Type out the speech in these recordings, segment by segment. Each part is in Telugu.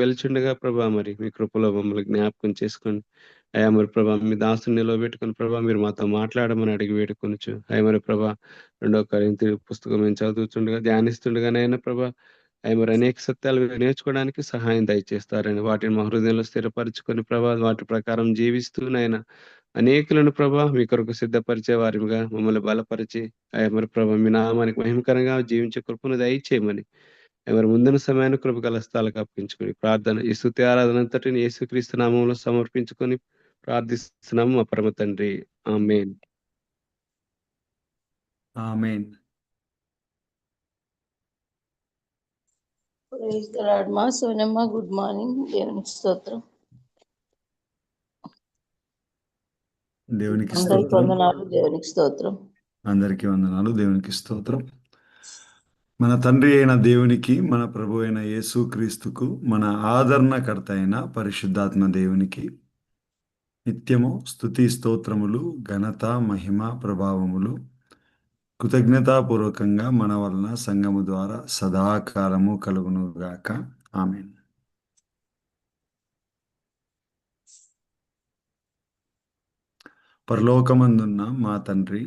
వెళ్చుండగా ప్రభా మరి మీ కృపలో మమ్మల్ని జ్ఞాపకం చేసుకోండి. అయ్యా మరి ప్రభా మీ దాసుని నిలవబెట్టుకొని ప్రభా మీరు మాతో మాట్లాడమని అడిగి వేడుకొనొచ్చు అయ్యా మరి ప్రభా రెండో కొరింథీ పుస్తకం మేము చదువుతుండగా, ధ్యానిస్తుండగానైనా ప్రభా అయ్యా మరి అనేక సత్యాలు నేర్చుకోవడానికి సహాయం దయచేస్తారని వాటిని మా హృదయంలో స్థిరపరచుకొని ప్రభా వాటి ప్రకారం జీవిస్తూ నాయన అనేకులను ప్రభా మీ కొరకు సిద్ధపరిచే వారిగా మమ్మల్ని బలపరిచి అయ్యా మరి ప్రభా మీ నామానికి మహిమకరంగా జీవించే కృపను దయచేయమని ఎవరి ముందున సమయాన్ని కృప గల స్థలాలకు అప్పగించుకొని ప్రార్థన ఈ స్థుతి ఆరాధన అంతటిని యేసుక్రీస్తు నామంలో సమర్పించుకొని ప్రార్థిస్తున్నాము మా పరమ తండ్రి. ఆమేన్. ఆమెన్. మా సోనమ్మ గుడ్ మార్నింగ్. దేవునికి స్తోత్రం. దేవునికి అందరికి స్తోత్రం. దేవునికి స్తోత్రం. అందరికీ వందనాలు. దేవునికి స్తోత్రం. మన తండ్రి అయిన దేవునికి మన ప్రభు అయిన యేసుక్రీస్తుకు మన ఆదరణకర్త అయిన పరిశుద్ధాత్మ దేవునికి నిత్యము స్తుతి స్తోత్రములు ఘనత మహిమ ప్రభావములు కృతజ్ఞతాపూర్వకంగా మన వలన సంఘము ద్వారా సదాకాలము కలుగును గాక ఆమెన్. పరలోకమందున్న మా తండ్రి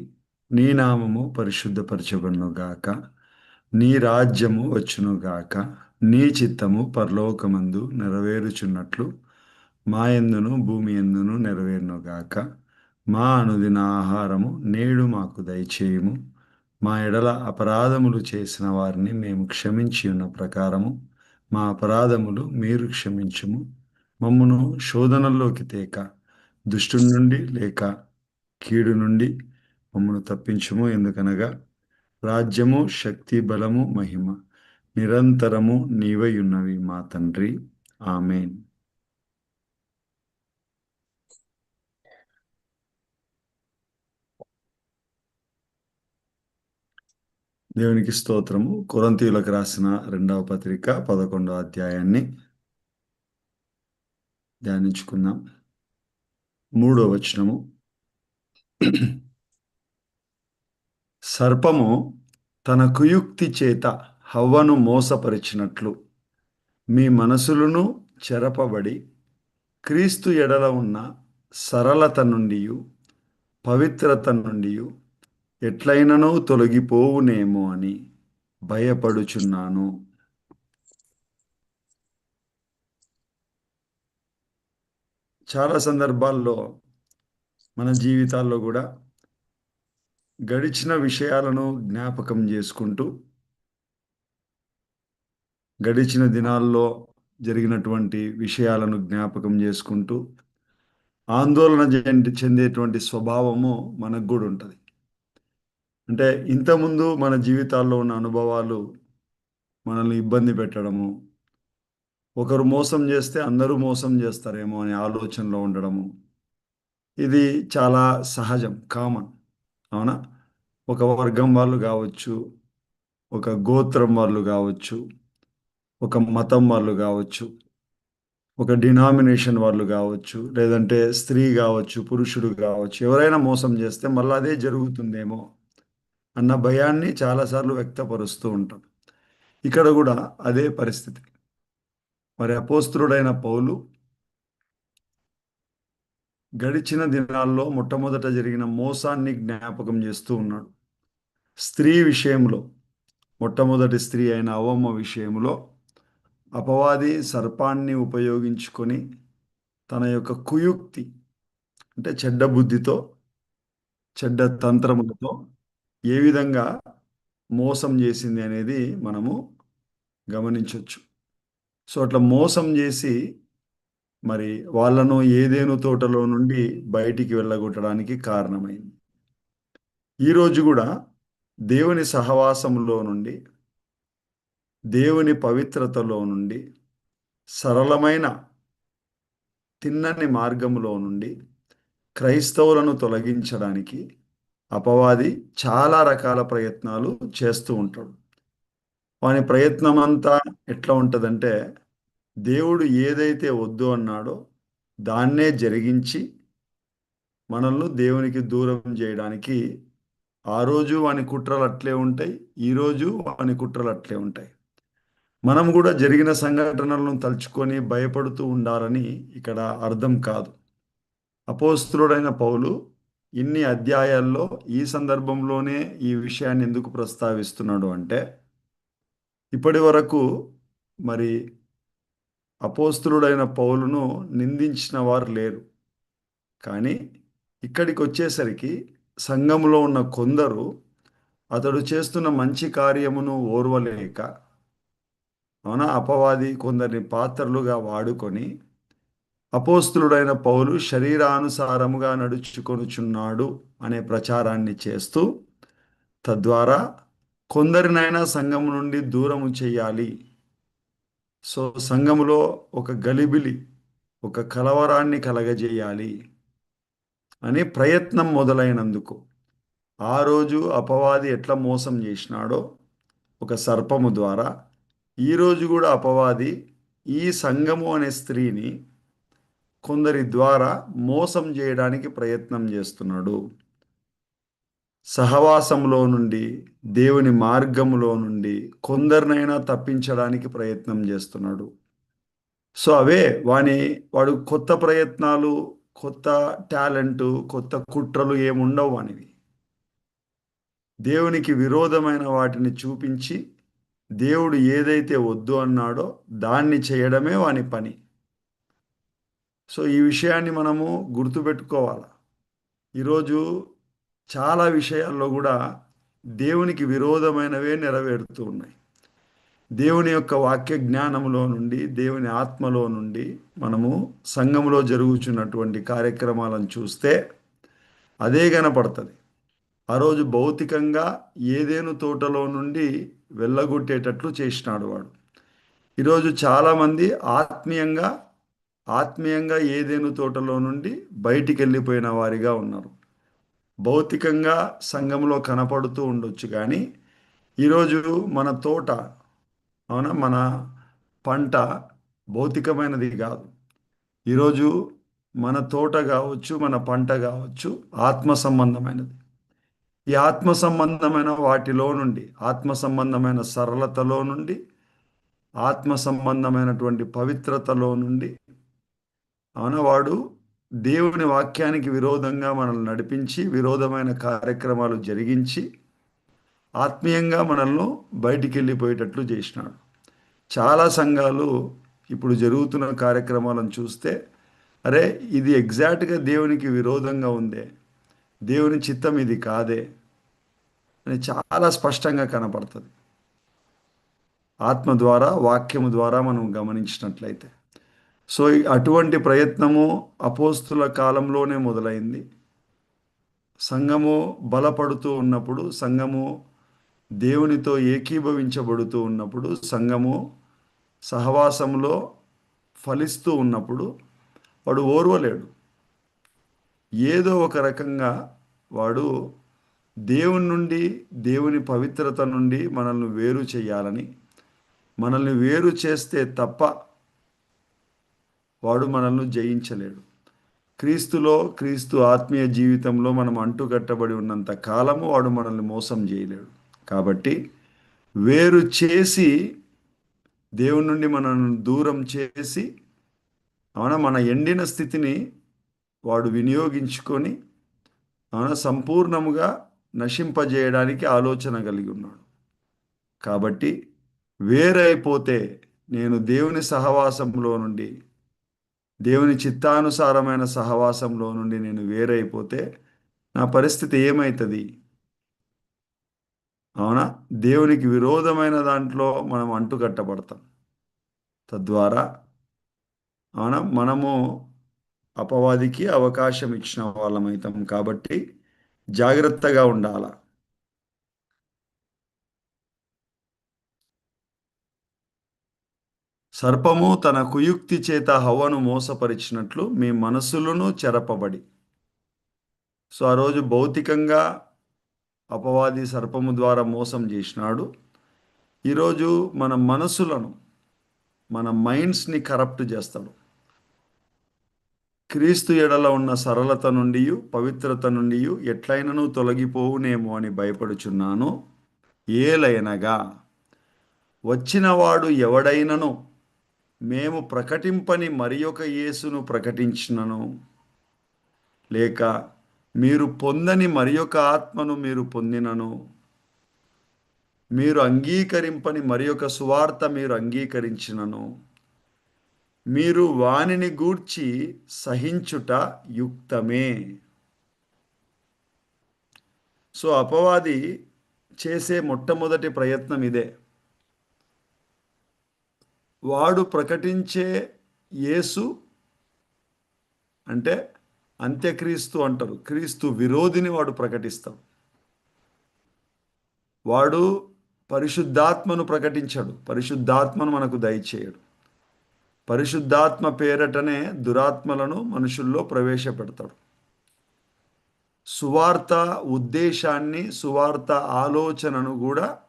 నీ నామము పరిశుద్ధపరచబడును గాక నీ రాజ్యము వచ్చును గాక నీ చిత్తము పరలోకమందు నెరవేరుచున్నట్లు మా ఎందును భూమి ఎందును నెరవేరునుగాక. మా అనుదిన ఆహారము నేడు మాకు దయచేయము. మా ఎడల అపరాధములు చేసిన వారిని మేము క్షమించి ఉన్న ప్రకారము మా అపరాధములు మీరు క్షమించుము. మమ్మను శోధనల్లోకి తేక దుష్టు నుండి లేక కీడు నుండి మమ్మను తప్పించుము. ఎందుకనగా రాజ్యము శక్తి బలము మహిమ. నిరంతరము నీవయున్నవి మా తండ్రి. ఆమెన్. దేవునికి స్తోత్రము. కొరంతీయులకు రాసిన రెండవ పత్రిక పదకొండవ అధ్యాయాన్ని ధ్యానించుకుందాం. మూడో వచనము. సర్పము తన కుయుక్తి చేత హవ్వను మోసపరిచినట్లు. మీ మనసులను చెరపబడి క్రీస్తు ఎడల ఉన్న సరళత నుండి పవిత్రత నుండి ఎట్లయిననో తొలగిపోవునేమో అని భయపడుచున్నాను. చాలా సందర్భాల్లో మన జీవితాల్లో కూడా గడిచిన విషయాలను జ్ఞాపకం చేసుకుంటూ గడిచిన దినాల్లో జరిగినటువంటి విషయాలను జ్ఞాపకం చేసుకుంటూ ఆందోళన చెందేటువంటి స్వభావము మనకు కూడా ఉంటుంది. అంటే ఇంతకుముందు మన జీవితాల్లో ఉన్న అనుభవాలు మనల్ని ఇబ్బంది పెట్టడము ఒకరు మోసం చేస్తే అందరూ మోసం చేస్తారేమో అనే ఆలోచనలో ఉండడము ఇది చాలా సహజం కామన్. అవునా? ఒక వర్గం వాళ్ళు కావచ్చు ఒక గోత్రం వాళ్ళు కావచ్చు ఒక మతం వాళ్ళు కావచ్చు ఒక డినామినేషన్ వాళ్ళు కావచ్చు లేదంటే స్త్రీ కావచ్చు పురుషుడు కావచ్చు ఎవరైనా మోసం చేస్తే మళ్ళీ అదే జరుగుతుందేమో అన్న భయాన్ని చాలాసార్లు వ్యక్తపరుస్తూ ఉంటాం. ఇక్కడ కూడా అదే పరిస్థితి. మరి అపోస్తుడైన పౌలు గడిచిన దినాల్లో మొట్టమొదట జరిగిన మోసాన్ని జ్ఞాపకం చేస్తూ ఉన్నాడు. స్త్రీ విషయంలో మొట్టమొదటి స్త్రీ అయిన అవమ్మ విషయంలో అపవాది సర్పాన్ని ఉపయోగించుకొని తన యొక్క కుయుక్తి అంటే చెడ్డ బుద్ధితో చెడ్డ తంత్రములతో ఏ విధంగా మోసం చేసింది అనేది మనము గమనించవచ్చు సో అట్లా మోసం చేసి మరి వాళ్ళను ఏదేను తోటలో నుండి బయటికి వెళ్ళగొట్టడానికి కారణమైంది. ఈరోజు కూడా దేవుని సహవాసంలో నుండి దేవుని పవిత్రతలో నుండి సరళమైన తిన్నని మార్గంలో నుండి క్రైస్తవులను తొలగించడానికి అపవాది చాలా రకాల ప్రయత్నాలు చేస్తూ ఉంటాడు. వాని ప్రయత్నం అంతా ఎట్లా ఉంటుందంటే దేవుడు ఏదైతే వద్దు అన్నాడో దాన్నే జరిగించి మనల్ని దేవునికి దూరం చేయడానికి ఆ రోజు వాని కుట్రలు అట్లే ఉంటాయి ఈరోజు వాని కుట్రలు అట్లే ఉంటాయి. మనం కూడా జరిగిన సంఘటనలను తలుచుకొని భయపడుతూ ఉండాలని ఇక్కడ అర్థం కాదు. అపోస్తుడైన పౌలు ఇన్ని అధ్యాయాల్లో ఈ సందర్భంలోనే ఈ విషయాన్ని ఎందుకు ప్రస్తావిస్తున్నాడు అంటే ఇప్పటి వరకు మరి అపోస్తులుడైన పౌలును నిందించిన వారు లేరు. కానీ ఇక్కడికి వచ్చేసరికి సంఘంలో ఉన్న కొందరు అతడు చేస్తున్న మంచి కార్యమును ఓర్వలేక అవునా అపవాది కొందరిని పాత్రలుగా వాడుకొని అపోస్తులుడైన పౌలు శరీరానుసారముగా నడుచుకొనుచున్నాడు అనే ప్రచారాన్ని చేస్తూ తద్వారా కొందరినైనా సంఘం నుండి దూరము చేయాలి. సో సంఘములో ఒక గలిబిలి ఒక కలవరాన్ని కలగజేయాలి అనే ప్రయత్నం మొదలైనందుకు ఆ రోజు అపవాది ఎట్లా మోసం చేసినాడో ఒక సర్పము ద్వారా ఈరోజు కూడా అపవాది ఈ సంఘము అనే స్త్రీని కొందరి ద్వారా మోసం చేయడానికి ప్రయత్నం చేస్తున్నాడు. సహవాసంలో నుండి దేవుని మార్గంలో నుండి కొందరినైనా తప్పించడానికి ప్రయత్నం చేస్తున్నాడు. సో అవే వాని వాడు కొత్త ప్రయత్నాలు కొత్త టాలెంట్ కొత్త కుట్రలు ఏముండవు వానివి. దేవునికి విరోధమైన వాటిని చూపించి దేవుడు ఏదైతే వద్దు అన్నాడో దాన్ని చేయడమే వాని పని. సో ఈ విషయాన్ని మనము గుర్తుపెట్టుకోవాలి? ఈరోజు చాలా విషయాల్లో కూడా దేవునికి విరోధమైనవే నెరవేరుతూ ఉన్నాయి. దేవుని యొక్క వాక్య జ్ఞానంలో నుండి దేవుని ఆత్మలో నుండి మనము సంఘంలో జరుగుతున్నటువంటి కార్యక్రమాలను చూస్తే అదే కనపడుతుంది. ఆ రోజు భౌతికంగా ఏదేను తోటలో నుండి వెళ్ళగొట్టేటట్లు చేసినాడు వాడు. ఈరోజు చాలామంది ఆత్మీయంగా ఆత్మీయంగా ఏదేను తోటలో నుండి బయటికి వెళ్ళిపోయిన వారిగా ఉన్నారు. భౌతికంగా సంఘంలో కనపడుతూ ఉండొచ్చు కానీ ఈరోజు మన తోట అవునా? మన పంట భౌతికమైనది కాదు. ఈరోజు మన తోట కావచ్చు మన పంట కావచ్చు ఆత్మ సంబంధమైనది. ఈ ఆత్మ సంబంధమైన వాటిలో నుండి ఆత్మ సంబంధమైన సరళతలో నుండి ఆత్మ సంబంధమైనటువంటి పవిత్రతలో నుండి అవునా? వాడు దేవుని వాక్యానికి విరోధంగా మనల్ని నడిపించి విరోధమైన కార్యక్రమాలు జరిగించి ఆత్మీయంగా మనల్ని బయటికి వెళ్ళిపోయేటట్లు చేసినాడు. చాలా సంఘాలు ఇప్పుడు జరుగుతున్న కార్యక్రమాలను చూస్తే అరే ఇది ఎగ్జాక్ట్గా దేవునికి విరోధంగా ఉందే దేవుని చిత్తం ఇది కాదే అని చాలా స్పష్టంగా కనపడుతుంది. ఆత్మ ద్వారా వాక్యము ద్వారా మనం గమనించినట్లయితే. సో అటువంటి ప్రయత్నము అపోస్తుల కాలంలోనే మొదలైంది. సంఘము బలపడుతూ ఉన్నప్పుడు సంఘము దేవునితో ఏకీభవించబడుతూ ఉన్నప్పుడు సంఘము సహవాసంలో ఫలిస్తూ ఉన్నప్పుడు వాడు ఓర్వలేడు. ఏదో ఒక రకంగా వాడు దేవుని నుండి దేవుని పవిత్రత నుండి మనల్ని వేరు చేయాలని మనల్ని వేరు చేస్తే తప్ప వాడు మనల్ని జయించలేడు. క్రీస్తులో క్రీస్తు ఆత్మీయ జీవితంలో మనం అంటుకట్టబడి ఉన్నంత కాలము వాడు మనల్ని మోసం చేయలేడు. కాబట్టి వేరు చేసి దేవుని నుండి మనల్ని దూరం చేసి అవునా మన ఎండిన స్థితిని వాడు వినియోగించుకొని అవునా సంపూర్ణముగా నశింపజేయడానికి ఆలోచన కలిగి ఉన్నాడు. కాబట్టి వేరైపోతే నేను దేవుని సహవాసంలో నుండి దేవుని చిత్తానుసారమైన సహవాసంలో నుండి నేను వేరైపోతే నా పరిస్థితి ఏమవుతుంది అవునా? దేవునికి విరోధమైన దాంట్లో మనం అంటుకట్టబడతాం తద్వారా అవునా? మనము అపవాదికి అవకాశం ఇచ్చిన వాళ్ళమవుతాం కాబట్టి జాగ్రత్తగా ఉండాలా? సర్పము తన కుయుక్తి చేత హవ్వను మోసపరిచినట్లు మీ మనస్సులను చెరపబడి. సో ఆ రోజు భౌతికంగా అపవాది సర్పము ద్వారా మోసం చేసినాడు. ఈరోజు మన మనసులను మన మైండ్స్ని కరప్ట్ చేస్తాడు. క్రీస్తు ఎడల ఉన్న సరళత నుండి పవిత్రత నుండి ఎట్లయినను తొలగిపోవునేమో అని భయపడుచున్నాను. ఏలైనగా వచ్చినవాడు ఎవడైనను మేము ప్రకటింపని మరి ఒక యేసును ప్రకటించినను. లేక మీరు పొందని మరి ఒక ఆత్మను మీరు పొందినను. మీరు అంగీకరింపని మరి ఒక సువార్త మీరు అంగీకరించినను. మీరు వానిని గూర్చి సహించుట యుక్తమే. సో అపవాది చేసే మొట్టమొదటి ప్రయత్నం ఇదే. వాడు ప్రకటించే యేసు అంటే అంత్యక్రీస్తు అంటారు. క్రీస్తు విరోధిని వాడు ప్రకటిస్తాడు. వాడు పరిశుద్ధాత్మను ప్రకటించాడు. పరిశుద్ధాత్మను మనకు దయచేయడు. పరిశుద్ధాత్మ పేరటనే దురాత్మలను మనుషుల్లో ప్రవేశపెడతాడు. సువార్త ఉద్దేశాన్ని సువార్త ఆలోచనను కూడా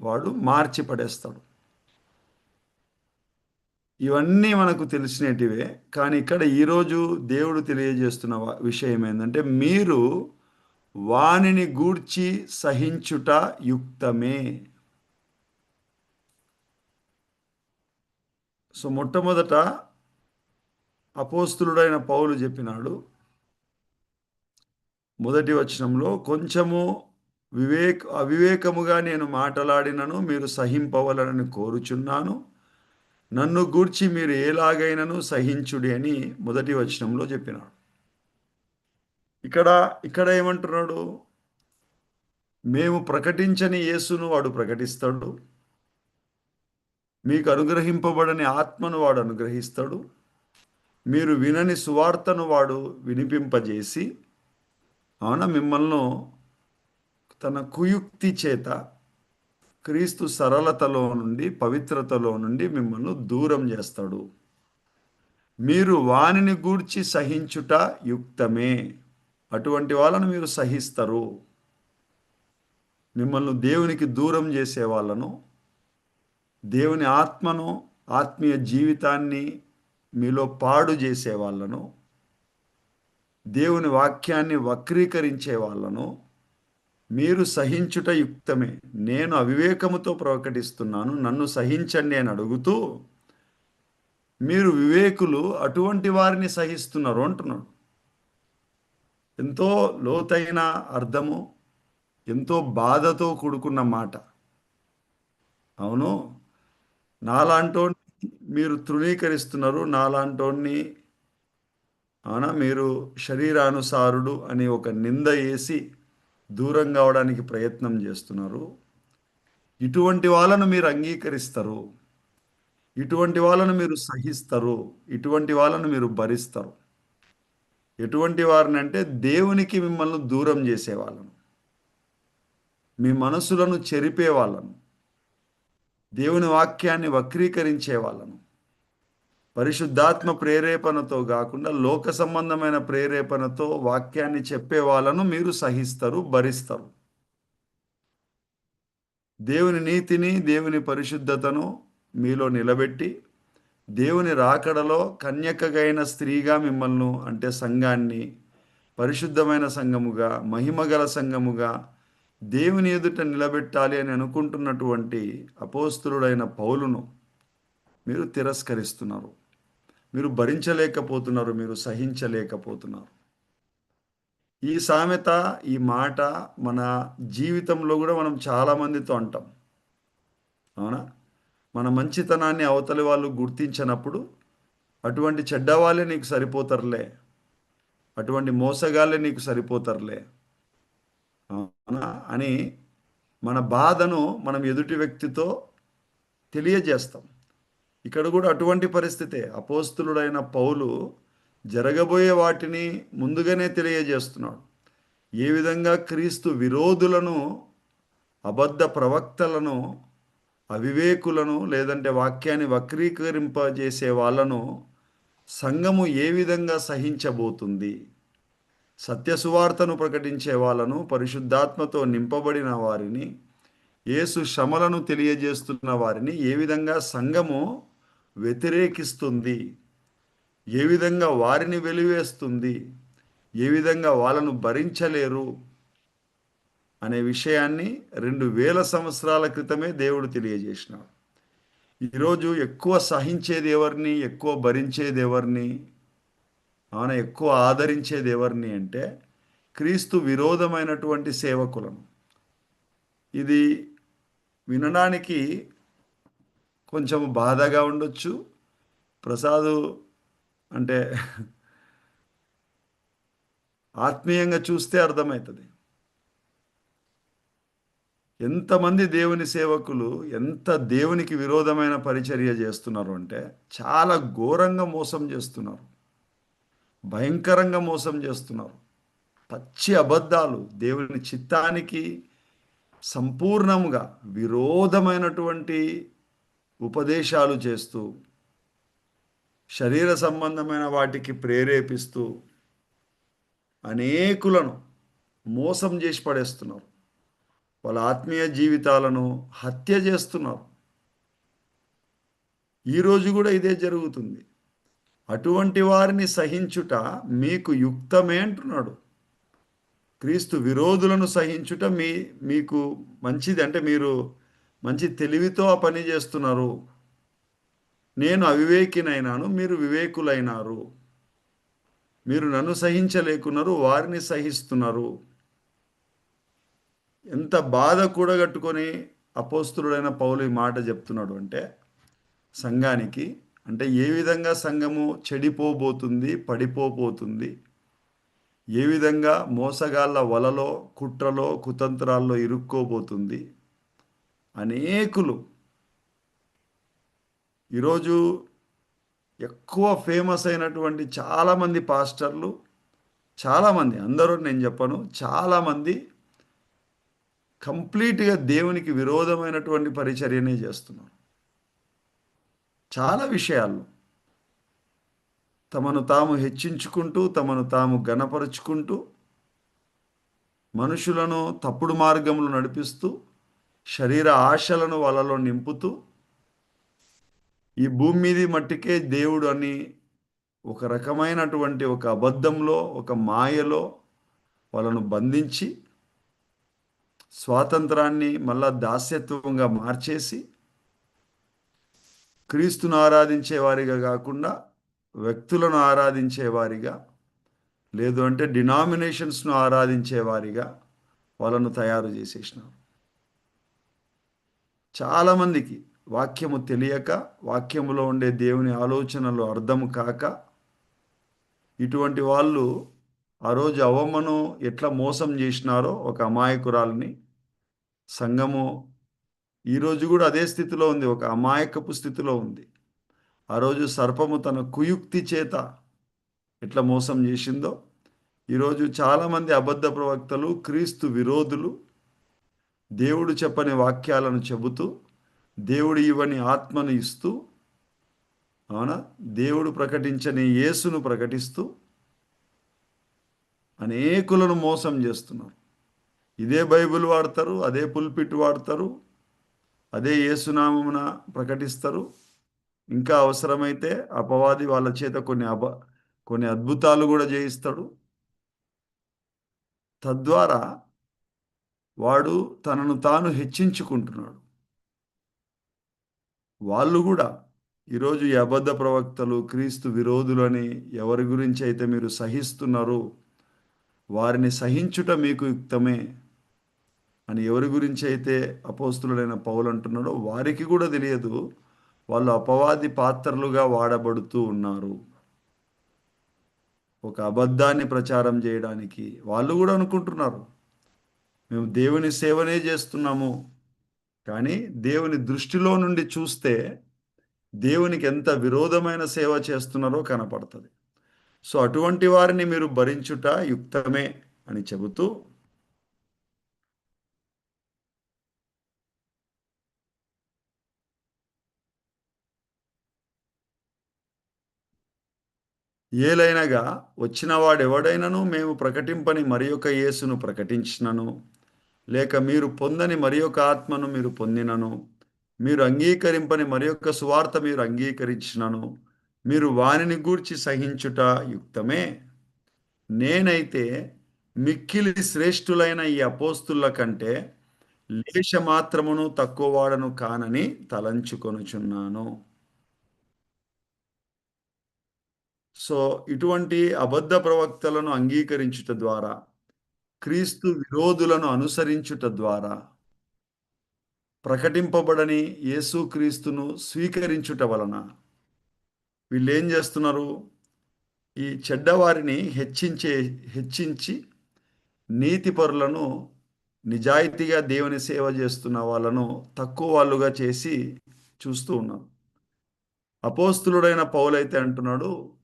వాడు మార్చి పడేస్తాడు ఇవన్నీ మనకు తెలిసినటివే కానీ ఇక్కడ ఈరోజు దేవుడు తెలియజేస్తున్న విషయం ఏంటంటే మీరు వానిని గూర్చి సహించుట యుక్తమే. సో మొట్టమొదట అపోస్తులుడైన పౌలు చెప్పినాడు. మొదటి వచనంలో కొంచెము వివేక్ అవివేకముగా నేను మాటలాడినను మీరు సహింపవలనని కోరుచున్నాను. నన్ను గూర్చి మీరు ఎలాగైనను సహించుడి అని మొదటి వచనంలో చెప్పినాడు. ఇక్కడ ఇక్కడ ఏమంటున్నాడు? మేము ప్రకటించని యేసును వాడు ప్రకటిస్తాడు. మీకు అనుగ్రహింపబడని ఆత్మను వాడు అనుగ్రహిస్తాడు. మీరు వినని సువార్తను వాడు వినిపింపజేసి అవున? మిమ్మల్ని తన కుయుక్తి చేత క్రీస్తు సరళతలో నుండి పవిత్రతలో నుండి మిమ్మల్ని దూరం చేస్తాడు. మీరు వానిని గూర్చి సహించుట యుక్తమే. అటువంటి వాళ్ళను మీరు సహిస్తారు. మిమ్మల్ని దేవునికి దూరం చేసే వాళ్ళను దేవుని ఆత్మను ఆత్మీయ జీవితాన్ని మీలో పాడు చేసే వాళ్ళను దేవుని వాక్యాన్ని వక్రీకరించే వాళ్ళను మీరు సహించుట యుక్తమే. నేను అవివేకముతో ప్రకటిస్తున్నాను. నన్ను సహించండి అని అడుగుతూ మీరు వివేకులు అటువంటి వారిని సహిస్తున్నారు అంటున్నాడు. ఎంతో లోతైన అర్థము ఎంతో బాధతో కూడుకున్న మాట. అవును నాలాంటోని మీరు తృణీకరిస్తున్నారు. నాలాంటోని అవునా మీరు శరీరానుసారుడు అని ఒక నింద వేసి దూరం కావడానికి ప్రయత్నం చేస్తున్నారు. ఇటువంటి వాళ్ళను మీరు అంగీకరిస్తారు. ఇటువంటి వాళ్ళను మీరు సహిస్తారు. ఇటువంటి వాళ్ళను మీరు భరిస్తారు. ఎటువంటి వారిని అంటే దేవునికి మిమ్మల్ని దూరం చేసే వాళ్ళను మీ మనసులను చెరిపే వాళ్ళను దేవుని వాక్యాన్ని వక్రీకరించే వాళ్ళను పరిశుద్ధాత్మ ప్రేరేపణతో కాకుండా లోక సంబంధమైన ప్రేరేపణతో వాక్యాన్ని చెప్పే వాళ్ళను మీరు సహిస్తారు భరిస్తారు. దేవుని నీతిని దేవుని పరిశుద్ధతను మీలో నిలబెట్టి దేవుని రాకడలో కన్యకగైన స్త్రీగా మిమ్మల్ని అంటే సంఘాన్ని పరిశుద్ధమైన సంఘముగా మహిమగల సంఘముగా దేవుని ఎదుట నిలబెట్టాలి అని అనుకుంటున్నటువంటి అపోస్తులుడైన పౌలును మీరు తిరస్కరిస్తున్నారు. మీరు భరించలేకపోతున్నారు మీరు సహించలేకపోతున్నారు. ఈ సామెత ఈ మాట మన జీవితంలో కూడా మనం చాలా మందితో అంటాం. అవునా? మన మంచితనాన్ని అవతలి వాళ్ళు గుర్తించినప్పుడు అటువంటి చెడ్డవాళ్ళే నీకు సరిపోతారులే. అటువంటి మోసగాళ్ళే నీకు సరిపోతారులే. అవునా? అని మన బాధను మనం ఎదుటి వ్యక్తితో తెలియజేస్తాం. ఇక్కడ కూడా అటువంటి పరిస్థితే అపోస్తులుడైన పౌలు జరగబోయే వాటిని ముందుగానే తెలియజేస్తున్నాడు. ఏ విధంగా క్రీస్తు విరోధులను అబద్ధ ప్రవక్తలను అవివేకులను లేదంటే వాక్యాన్ని వక్రీకరింపజేసే వాళ్ళను సంఘము ఏ విధంగా సహించబోతుంది? సత్యసువార్తను ప్రకటించే వాళ్ళను పరిశుద్ధాత్మతో నింపబడిన వారిని యేసు శ్రమలను తెలియజేస్తున్న వారిని ఏ విధంగా సంఘము వ్యతిరేకిస్తుంది. ఏ విధంగా వారిని వెలివేస్తుంది. ఏ విధంగా వాళ్ళను భరించలేరు. అనే విషయాన్ని రెండు వేల సంవత్సరాల క్రితమే దేవుడు తెలియజేసినాడు. ఈరోజు ఎక్కువ సహించేది ఎవరిని ఎక్కువ భరించేది ఎవరిని అవున ఎక్కువ ఆదరించేది ఎవరిని అంటే క్రీస్తు విరోధమైనటువంటి సేవకులను. ఇది వినడానికి కొంచెం బాధగా ఉండొచ్చు. ప్రసాదు అంటే ఆత్మీయంగా చూస్తే అర్థమవుతుంది ఎంతమంది దేవుని సేవకులు ఎంత దేవునికి విరోధమైన పరిచర్య చేస్తున్నారు అంటే చాలా ఘోరంగా మోసం చేస్తున్నారు. భయంకరంగా మోసం చేస్తున్నారు. పచ్చి అబద్ధాలు దేవుని చిత్తానికి సంపూర్ణంగా విరోధమైనటువంటి ఉపదేశాలు చేస్తూ శరీర సంబంధమైన వాటికి ప్రేరేపిస్తూ అనేకులను మోసం చేసి పడేస్తున్నారు. వాళ్ళ ఆత్మీయ జీవితాలను హత్య చేస్తున్నారు. ఈరోజు కూడా ఇదే జరుగుతుంది. అటువంటి వారిని సహించుట మీకు యుక్తమే అంటున్నాడు. క్రీస్తు విరోధులను సహించుట మీ మీకు మంచిది. అంటే మీరు మంచి తెలివితో ఆ పని చేస్తున్నారు. నేను అవివేకినైనాను మీరు వివేకులైనారు. మీరు నన్ను సహించలేకున్నారు వారిని సహిస్తున్నారు. ఎంత బాధ కూడగట్టుకొని అపోస్తుడైన పౌలు ఈ మాట చెప్తున్నాడు అంటే సంఘానికి అంటే ఏ విధంగా సంఘము చెడిపోబోతుంది పడిపోబోతుంది ఏ విధంగా మోసగాళ్ళ వలలో కుట్రలో కుతంత్రాల్లో ఇరుక్కోబోతుంది అనేకులు. ఈరోజు ఎక్కువ ఫేమస్ అయినటువంటి చాలామంది పాస్టర్లు చాలామంది అందరూ నేను చెప్పను చాలామంది కంప్లీట్గా దేవునికి విరోధమైనటువంటి పరిచర్యనే చేస్తున్నారు. చాలా విషయాల్లో తమను తాము హెచ్చించుకుంటూ తమను తాము గణపరుచుకుంటూ మనుషులను తప్పుడు మార్గంలో నడిపిస్తూ శరీర ఆశలను వాళ్ళలో నింపుతూ ఈ భూమి మీది మట్టికే దేవుడు అని ఒక రకమైనటువంటి ఒక అబద్ధంలో ఒక మాయలో వాళ్ళను బంధించి స్వాతంత్రాన్ని మళ్ళా దాస్యత్వంగా మార్చేసి క్రీస్తును ఆరాధించే వారిగా కాకుండా వ్యక్తులను ఆరాధించే వారిగా లేదు అంటే డినామినేషన్స్ను ఆరాధించే వారిగా వాళ్ళను తయారు చేసేసినారు చాలామందికి వాక్యము తెలియక వాక్యములో ఉండే దేవుని ఆలోచనలు అర్థం కాక ఇటువంటి వాళ్ళు ఆ రోజు అవమ్మను ఎట్లా మోసం చేసినారో ఒక అమాయకురాలని సంఘము ఈరోజు కూడా అదే స్థితిలో ఉంది ఒక అమాయకపు స్థితిలో ఉంది. ఆ రోజు సర్పము తన కుయుక్తి చేత ఎట్లా మోసం చేసిందో ఈరోజు చాలామంది అబద్ధ ప్రవక్తలు క్రీస్తు విరోధులు దేవుడు చెప్పని వాక్యాలను చెబుతూ దేవుడు ఇవ్వని ఆత్మను ఇస్తూ అవునా? దేవుడు ప్రకటించని యేసును ప్రకటిస్తూ అనేకులను మోసం చేస్తున్నారు. ఇదే బైబిల్ వాడతారు అదే పుల్పిట్ వాడతారు అదే యేసునామమున ప్రకటిస్తారు. ఇంకా అవసరమైతే అపవాది వాళ్ళ చేత కొన్ని అబ కొన్ని అద్భుతాలు కూడా చేయిస్తాడు తద్వారా వాడు తనను తాను హెచ్చించుకుంటున్నాడు. వాళ్ళు కూడా ఈరోజు ఈ అబద్ధ ప్రవక్తలు క్రీస్తు విరోధులని ఎవరి గురించి అయితే మీరు సహిస్తున్నారు వారిని సహించుట మీకు యుక్తమే అని ఎవరి గురించి అయితే అపోస్తులైన పౌలు అంటున్నాడో వారికి కూడా తెలియదు. వాళ్ళు అపవాది పాత్రలుగా వాడబడుతూ ఉన్నారు. ఒక అబద్ధాన్ని ప్రచారం చేయడానికి వాళ్ళు కూడా అనుకుంటున్నారు. మేము దేవుని సేవనే చేస్తున్నాము. కానీ దేవుని దృష్టిలో నుండి చూస్తే దేవునికి ఎంత విరోధమైన సేవ చేస్తున్నారో కనపడుతుంది. సో అటువంటి వారిని మీరు భరించుట యుక్తమే అని చెబుతూ ఏలైనగా వచ్చిన వాడెవడైనను మేము ప్రకటింపని మరి యొక్క యేసును ప్రకటించినను. లేక మీరు పొందని మరి ఒక ఆత్మను మీరు పొందినను. మీరు అంగీకరింపని మరి యొక్క సువార్త మీరు అంగీకరించినను. మీరు వానిని గూర్చి సహించుట యుక్తమే. నేనైతే మిక్కిలి శ్రేష్ఠులైన ఈ అపోస్తుల కంటే లేశ మాత్రమును తక్కువ వాడను కానని తలంచుకొనుచున్నాను. సో ఇటువంటి అబద్ధ ప్రవక్తలను అంగీకరించుట ద్వారా క్రీస్తు విరోధులను అనుసరించుట ద్వారా ప్రకటింపబడని యేసుక్రీస్తును స్వీకరించుట వలన వీళ్ళు ఏం చేస్తున్నారు? ఈ చెడ్డవారిని హెచ్చించే హెచ్చించి నీతిపరులను నిజాయితీగా దేవుని సేవ చేస్తున్న వాళ్ళను తక్కువ వాళ్ళుగా చేసి చూస్తూ ఉన్నారు. అపోస్తులుడైన పౌలైతే అంటున్నాడు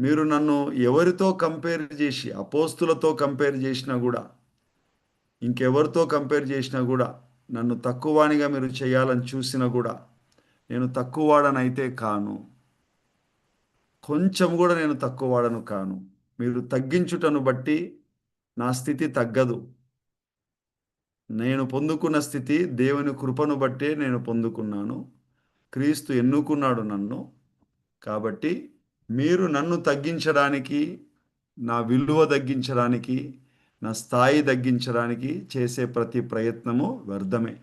మీరు నన్ను ఎవరితో కంపేర్ చేసి అపోస్తులతో కంపేర్ చేసినా కూడా ఇంకెవరితో కంపేర్ చేసినా కూడా నన్ను తక్కువవానిగా మీరు చేయాలని చూసినా కూడా నేను తక్కువవాడనైతే కాను. కొంచెం కూడా నేను తక్కువవాడను కాను. మీరు తగ్గించుటను బట్టి నా స్థితి తగ్గదు. నేను పొందుకున్న స్థితి దేవుని కృపను బట్టే నేను పొందుకున్నాను. క్రీస్తు ఎన్నుకున్నాడు నన్ను. కాబట్టి మీరు నన్ను తగ్గించడానికి నా విలువ తగ్గించడానికి నా స్థాయి తగ్గించడానికి చేసే ప్రతి ప్రయత్నము వ్యర్థమే.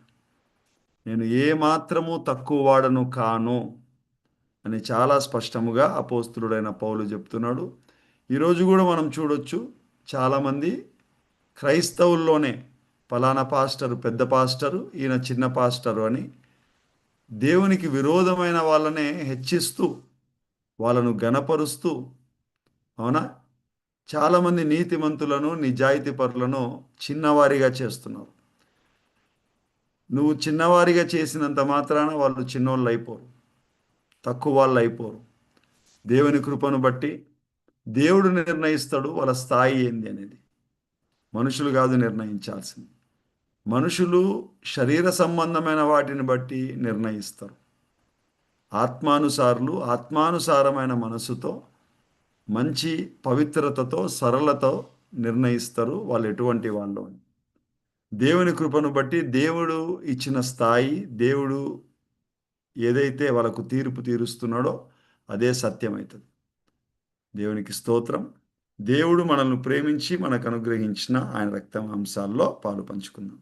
నేను ఏ మాత్రము తక్కువ వాడను కాను అని చాలా స్పష్టముగా అపోస్తులుడైన పౌలు చెప్తున్నాడు. ఈరోజు కూడా మనం చూడొచ్చు చాలామంది క్రైస్తవుల్లోనే ఫలానా పాస్టరు పెద్ద పాస్టరు ఈయన చిన్న పాస్టరు అని దేవునికి విరోధమైన వాళ్ళనే హెచ్చిస్తూ వాళ్ళను గణపరుస్తూ అవునా? చాలామంది నీతిమంతులను నిజాయితీ పరులను చిన్నవారిగా చేస్తున్నారు. నువ్వు చిన్నవారిగా చేసినంత మాత్రాన వాళ్ళు చిన్నోళ్ళు అయిపోరు తక్కువ వాళ్ళు అయిపోరు దేవుని కృపను బట్టి దేవుడు నిర్ణయిస్తాడు వాళ్ళ స్థాయి ఏంది అనేది. మనుషులు కాదు నిర్ణయించాల్సింది. మనుషులు శరీర సంబంధమైన వాటిని బట్టి నిర్ణయిస్తారు. ఆత్మానుసారులు ఆత్మానుసారమైన మనసుతో మంచి పవిత్రతతో సరళతో నిర్ణయిస్తారు వాళ్ళు ఎటువంటి వాళ్ళు అని. దేవుని కృపను బట్టి దేవుడు ఇచ్చిన స్థాయి దేవుడు ఏదైతే వాళ్ళకు తీర్పు తీరుస్తున్నాడో అదే సత్యమవుతుంది దేవునికి స్తోత్రం. దేవుడు మనల్ని ప్రేమించి మనకు అనుగ్రహించిన ఆయన రక్త అంశాల్లో పాలు పంచుకుందాం.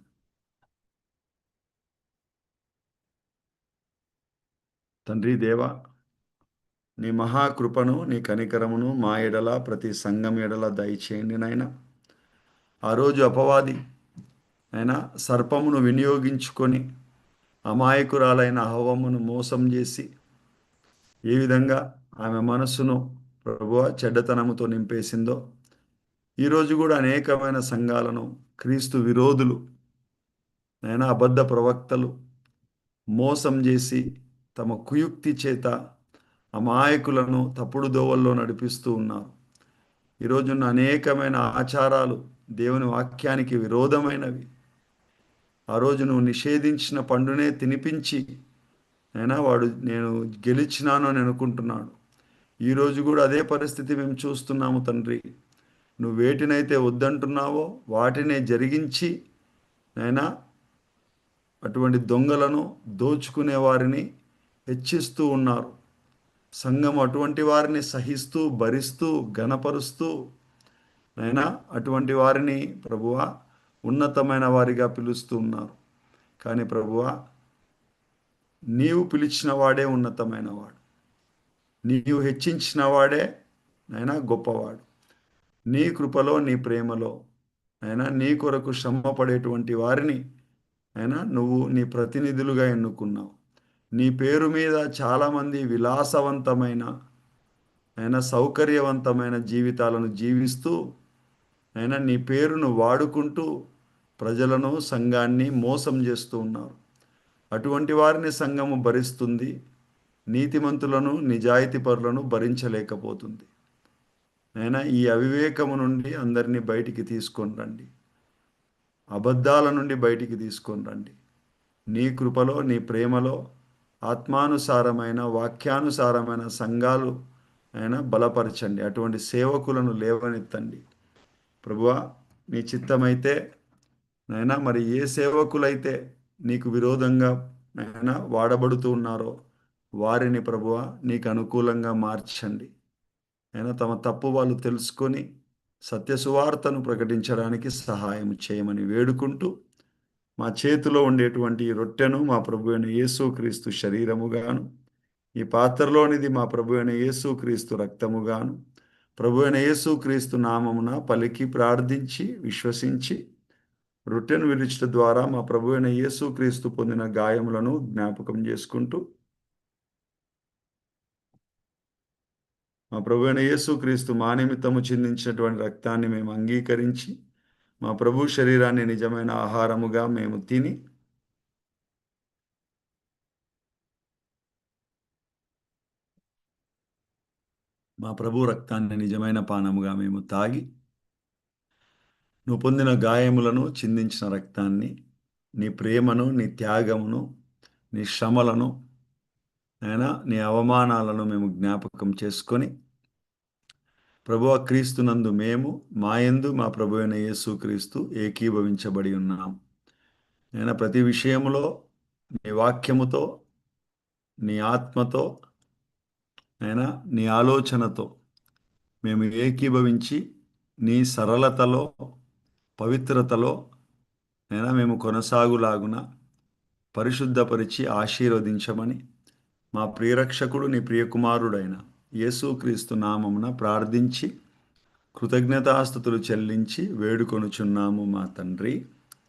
తండ్రి దేవ నీ మహాకృపను నీ కనికరమును మా ఎడల ప్రతి సంఘం ఎడల దయచేయండి నాయన. ఆ రోజు అపవాది అయినా సర్పమును వినియోగించుకొని అమాయకురాలైన అహవమును మోసం చేసి ఏ విధంగా ఆమె మనస్సును ప్రభువ చెడ్డతనముతో నింపేసిందో ఈరోజు కూడా అనేకమైన సంఘాలను క్రీస్తు విరోధులు నైనా అబద్ధ ప్రవక్తలు మోసం చేసి తమ కుయుక్తి చేత అమాయకులను తప్పుడు దోవల్లో నడిపిస్తూ ఉన్నారు. ఈరోజున్న అనేకమైన ఆచారాలు దేవుని వాక్యానికి విరోధమైనవి. ఆ రోజు నువ్వు నిషేధించిన పండునే తినిపించి అయినా వాడు నేను గెలిచినాను అని అనుకుంటున్నాడు. ఈరోజు కూడా అదే పరిస్థితి మేము చూస్తున్నాము తండ్రి. నువ్వు వేటినైతే వద్దంటున్నావో వాటినే జరిగించి నైనా అటువంటి దొంగలను దోచుకునే వారిని హెచ్చిస్తూ ఉన్నారు. సంఘం అటువంటి వారిని సహిస్తూ భరిస్తూ గణపరుస్తూ నైనా అటువంటి వారిని ప్రభువ ఉన్నతమైన వారిగా పిలుస్తూ ఉన్నారు. కానీ ప్రభువ నీవు పిలిచిన వాడే ఉన్నతమైన వాడు. నీవు హెచ్చించిన వాడే నైనా గొప్పవాడు. నీ కృపలో నీ ప్రేమలో అయినా నీ కొరకు శ్రమ పడేటువంటి వారిని అయినా నువ్వు నీ ప్రతినిధులుగా ఎన్నుకున్నావు. నీ పేరు మీద చాలామంది విలాసవంతమైన అయినా సౌకర్యవంతమైన జీవితాలను జీవిస్తూ అయినా నీ పేరును వాడుకుంటూ ప్రజలను సంఘాన్ని మోసం చేస్తూ ఉన్నారు. అటువంటి వారిని సంఘము భరిస్తుంది నీతిమంతులను నిజాయితీ పరులను భరించలేకపోతుంది. అయినా ఈ అవివేకము నుండి అందరినీ బయటికి తీసుకొని రండి. అబద్ధాల నుండి బయటికి తీసుకొని రండి. నీ కృపలో నీ ప్రేమలో ఆత్మానుసారమైన వాక్యానుసారమైన సంఘాలు అయినా బలపరచండి. అటువంటి సేవకులను లేవనెత్తండి. ప్రభువా నీ చిత్తమైతే నైనా మరి ఏ సేవకులైతే నీకు విరోధంగా నైనా వాడబడుతూ ఉన్నారో వారిని ప్రభువ నీకు అనుకూలంగా మార్చండి. అయినా తమ తప్పు వాళ్ళు తెలుసుకొని సత్య సువార్తను ప్రకటించడానికి సహాయం చేయమని వేడుకుంటూ మా చేతిలో ఉండేటువంటి ఈ రొట్టెను మా ప్రభు అయిన యేసుక్రీస్తు శరీరముగాను ఈ పాత్రలోనిది మా ప్రభు అయిన యేసుక్రీస్తు రక్తముగాను ప్రభు అయిన యేసుక్రీస్తు నామమున పలికి ప్రార్థించి విశ్వసించి రొట్టెను విరుచుట ద్వారా మా ప్రభు అయిన యేసుక్రీస్తు పొందిన గాయములను జ్ఞాపకం చేసుకుంటూ మా ప్రభు అయిన యేసుక్రీస్తు మా నిమిత్తము చిందించినటువంటి రక్తాన్ని మేము అంగీకరించి మా ప్రభు శరీరాన్ని నిజమైన ఆహారముగా మేము తిని మా ప్రభు రక్తాన్ని నిజమైన పానముగా మేము తాగి నువ్వు పొందిన గాయములను చిందించిన రక్తాన్ని నీ ప్రేమను నీ త్యాగమును నీ శ్రమలను అయినా నీ అవమానాలను మేము జ్ఞాపకం చేసుకొని ప్రభు క్రీస్తునందు మేము మాయందు మా ప్రభు అయిన యేసు క్రీస్తు ఏకీభవించబడి ఉన్నాం. నేను ప్రతి విషయంలో నీ వాక్యముతో నీ ఆత్మతో అయినా నీ ఆలోచనతో మేము ఏకీభవించి నీ సరళతలో పవిత్రతలో అయినా మేము కొనసాగులాగున పరిశుద్ధపరిచి ఆశీర్వదించమని మా ప్రియరక్షకుడు నీ ప్రియకుమారుడైన యేసుక్రీస్తు నామమున ప్రార్థించి కృతజ్ఞతాస్థుతులు చెల్లించి వేడుకొనుచున్నాము మా తండ్రి.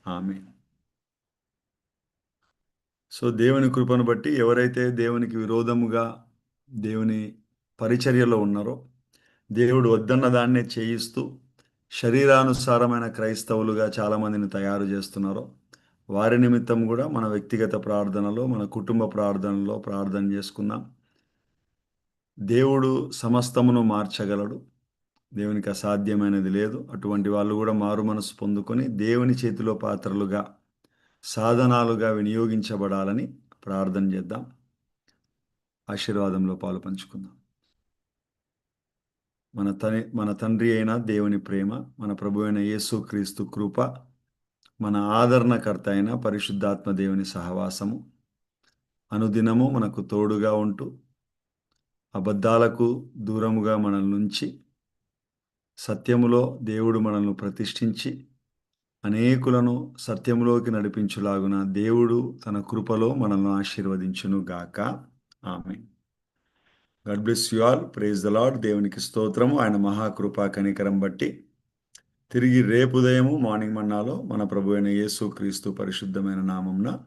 ఆమె సో దేవుని కృపను బట్టి ఎవరైతే దేవునికి విరోధముగా దేవుని పరిచర్యలో ఉన్నారో దేవుడు వద్దన్న దాన్నే చేయిస్తూ శరీరానుసారమైన క్రైస్తవులుగా చాలామందిని తయారు చేస్తున్నారో వారి నిమిత్తం కూడా మన వ్యక్తిగత ప్రార్థనలో మన కుటుంబ ప్రార్థనలో ప్రార్థన చేసుకుందాం. దేవుడు సమస్తమును మార్చగలడు. దేవునికి అసాధ్యమైనది లేదు. అటువంటి వాళ్ళు కూడా మారు మనసు పొందుకొని దేవుని చేతిలో పాత్రలుగా సాధనాలుగా వినియోగించబడాలని ప్రార్థన చేద్దాం. ఆశీర్వాదంలో పాలు పంచుకుందాం. మన తని మన తండ్రి అయిన దేవుని ప్రేమ మన ప్రభు అయిన యేసు క్రీస్తు కృప మన ఆదరణకర్త అయిన పరిశుద్ధాత్మ దేవుని సహవాసము అనుదినము మనకు తోడుగా ఉంటూ అబద్ధాలకు దూరముగా మనల్ని నుంచి సత్యములో దేవుడు మనల్ని ప్రతిష్ఠించి అనేకులను సత్యములోకి నడిపించులాగున దేవుడు తన కృపలో మనల్ని ఆశీర్వదించును గాక. ఆమె God bless you all. Praise the Lord దేవునికి స్తోత్రము. ఆయన మహాకృపా కనికరం బట్టి తిరిగి రేపు ఉదయము మార్నింగ్ మన్నాలో మన ప్రభు అయిన యేసు క్రీస్తు పరిశుద్ధమైన నామంన